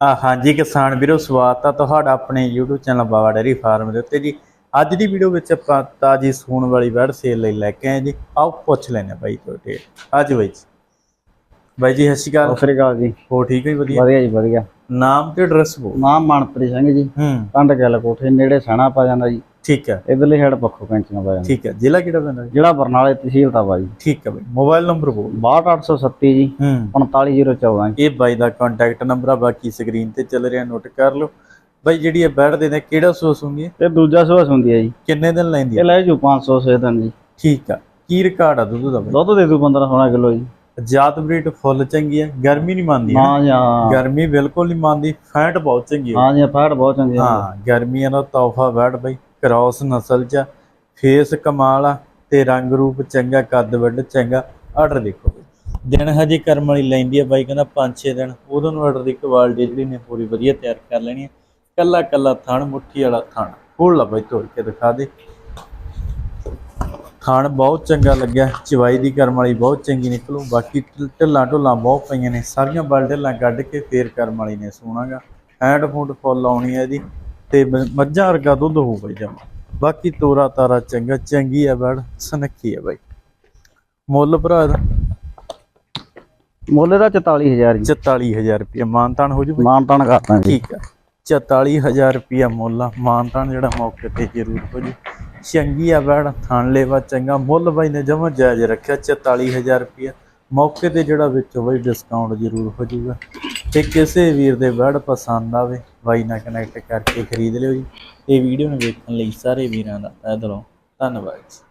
ਆ ਹਾਂਜੀ ਕਿਸਾਨ ਵੀਰੋ ਸਵਾਗਤ ਆ ਤੁਹਾਡਾ ਆਪਣੇ YouTube channel Bawa dairy farm ਦੇ ਉੱਤੇ ਜੀ। ਅੱਜ ਦੀ ਵੀਡੀਓ ਵਿੱਚ ਆਪਾਂ ਤਾਜੀ ਸੂਣ ਵਾਲੀ ਵੜ ਸੇਲ ਲਈ ਲੈ ਕੇ ਆਏ ਜੀ। ਆਓ ਪੁੱਛ ਲੈਣੇ ਬਾਈ ਤੁਹਾਡੇ। ਅੱਜ ਬਾਈ ਜੀ। ਬਾਈ ਜੀ ਸਤਿ ਸ਼੍ਰੀ ਅਕਾਲ। ਸਤਿ ਸ੍ਰੀ ਅਕਾਲ ਜੀ। ਹੋ ਠੀਕ ਹੈ ਵਧੀਆ। ਵਧੀਆ ਜੀ ਵਧੀਆ। ਨਾਮ ਤੇ ਐਡਰੈਸ ਬੋ ਨਾਮ ਮਨਪ੍ਰੀਤ ਸਿੰਘ ਜੀ। ਹੂੰ। ਕੰਡ ਗੱਲ ਕੋਠੇ ਨੇੜੇ ਸਣਾ ਪਾ ਜਾਂਦਾ ਜੀ। ਠੀਕ ਹੈ। ਇਧਰਲੇ ਹੈਡ ਪੱਖੋਂ ਕੈਂਚੀਆਂ ਪਾ ਜਾਂਦਾ। ਠੀਕ ਹੈ ਜ਼ਿਲ੍ਹਾ ਕਿਹੜਾ ਪੈਂਦਾ ਜੀ? ਜਿਹੜਾ ਬਰਨਾਲੇ ਤਹਿਸੀਲ ਦਾ ਬਾਜੀ ਠੀਕ ਹੈ ਬਾਈ ਮੋਬਾਈਲ ਨੰਬਰ ਬੋ 62837 ਜੀ ਹੂੰ। 45014 ਜੀ। ਇਹ ਬਾਈ ਦਾ ਕੰਟੈਕਟ ਨੰਬਰ ਆ ਬਾਕੀ ਸਕਰੀਨ ਤੇ ਚੱਲ ਰਿਹਾ ਨੋਟ ਕਰ ਲਓ। ਬਾਈ ਜਿਹੜੀ ਇਹ ਬੈਠ ਦੇ ਨੇ ਕਿਹੜਾ ਸੋਸ ਹੁੰਦੀ ਹੈ? ਤੇ ਦੂਜਾ ਸੂਸ ਹੁੰਦੀ ਹੈ ਜੀ। ਕਿੰਨੇ ਦਿਨ ਲੈਂਦੀ ਇਹ ਹੈ ਲੈ ਜੂ 500 ਸੇ ਦਿਨ ਜੀ। ਠੀਕ ਆ। ਕੀ ਰਿਕਾਰਡ ਆ ਦੁੱਧ ਦਾ ਬਾਈ? ਦੁੱਧ ਦੇ ਦੂ 15 16 ਕਿਲੋ ਜੀ। ਜਾਤ ਬਰੀਡ ਫੁੱਲ ਚੰਗੀ ਹੈ ਗਰਮੀ ਨਹੀਂ ਮੰਨਦੀ ਹੈ ਹਾਂ ਜੀ ਹਾਂ। ਗਰਮੀ ਬਿਲਕੁਲ ਨਹੀਂ ਮੰਨਦੀ ਫੈਟ ਬਹੁਤ ਚੰਗੀ ਹੈ ਹਾਂ ਜੀ ਫਾੜ ਬਹੁਤ ਚੰਗੀ ਹੈ ਹਾਂ ਗਰਮੀਆਂ ਦਾ ਤੋਹਫਾ ਬੈਠ ਬਈ। ਕ੍ਰਾਸ ਨਸਲ ਚ ਫੇਸ ਕਮਾਲ ਆ ਤੇ ਰੰਗ ਰੂਪ ਚੰਗਾ, ਕੱਦ ਵੱਡ ਚੰਗਾ। ਆਰਡਰ ਦੇਖੋ ਦਿਨ ਹਜੇ ਕਰਮ ਵਾਲੀ ਲੈਂਦੀ ਆ ਬਾਈ, ਕਹਿੰਦਾ 5-6 ਦਿਨ। ਉਦੋਂ ਨੂੰ ਆਰਡਰ ਦੀ ਕੁਆਲਿਟੀ ਜਿਹੜੀ ਨੇ ਪੂਰੀ ਵਧੀਆ ਤਿਆਰ ਕਰ ਲੈਣੀ ਹੈ ਕੱਲਾ ਕੱਲਾ ਥਣ, ਮੁੱਠੀ ਵਾਲਾ ਥਣ। ਖੋਲ ਲਾ ਬਾਈ ਤੋੜ ਕੇ ਦਿਖਾ ਦੇ। ਥਣ ਬਹੁਤ ਚੰਗਾ ਲੱਗਿਆ। ਚਵਾਈ ਦੀ ਕਰਮ ਵਾਲੀ ਬਹੁਤ ਚੰਗੀ ਨਿਕਲੂ। ਬਾਕੀ ਢਿੱਲਾਂ ਢੁੱਲਾਂ ਬਹੁਤ ਪਈਆਂ ਨੇ। ਸਾਰੀਆਂ ਬਲ ਢਿੱਲਾਂ ਕੱਢ ਕੇ ਫੇਰ ਕਰਮ ਵਾਲੀ ਨੇ ਸੋਣਾਗਾ ਹੈਂਡ ਫੂਡ ਫੁੱਲ ਆਉਣੀ ਹੈ ਇਹਦੀ। ਤੇ ਮੱਝਾਂ ਵਰਗਾ ਦੁੱਧ ਹੋਊ ਬਈ ਜਮਾ। ਬਾਕੀ ਤੋਰਾ ਤਾਰਾ ਚੰਗਾ ਚੰਗੀ ਆ ਬੜ ਸਨੱਖੀ ਆ ਬਾਈ। ਮੁੱਲ ਭਰਾ ਦਾ ਮੁੱਲ ਦਾ 44000 ਜੀ। 44000 ਰੁਪਏ ਮਾਨਤਾਨ ਹੋ ਜੂ ਬਈ? ਮਾਨ ਤਾਨ ਕਰਤਾ ਜੀ। ਠੀਕ ਆ। 44000 ਰੁਪਿਆ ਮੁੱਲ ਆ। ਮਾਨਤਾਨ ਜਿਹੜਾ ਮੌਕੇ ਤੇ ਜ਼ਰੂਰ ਹੋ ਜੂ। ਚੰਗੀ ਆ ਬੜ ਥਣ ਲੈਵਾ ਚੰਗਾ। ਮੁੱਲ ਬਾਈ ਨੇ ਜਮਾ ਜਾਇਜ਼ ਰੱਖਿਆ। 44000 ਰੁਪਿਆ ਮੌਕੇ ਤੇ ਜਿਹੜਾ ਵਿੱਚੋਂ ਬਈ ਡਿਸਕਾਊਂਟ ਜ਼ਰੂਰ ਹੋ ਜੂਗਾ। ਤੇ ਕਿਸੇ ਵੀਰ ਦੇ ਵਰਡ ਪਸੰਦ ਆਵੇ, ਬਾਈ ਨਾਲ ਕਨੈਕਟ ਕਰਕੇ ਖਰੀਦ ਲਿਓ ਜੀ। ਇਹ ਵੀਡੀਓ ਨੂੰ ਵੇਖਣ ਲਈ ਸਾਰੇ ਵੀਰਾਂ ਦਾ ਤਹਿ ਦਿਲੋਂ ਧੰਨਵਾਦ ਜੀ।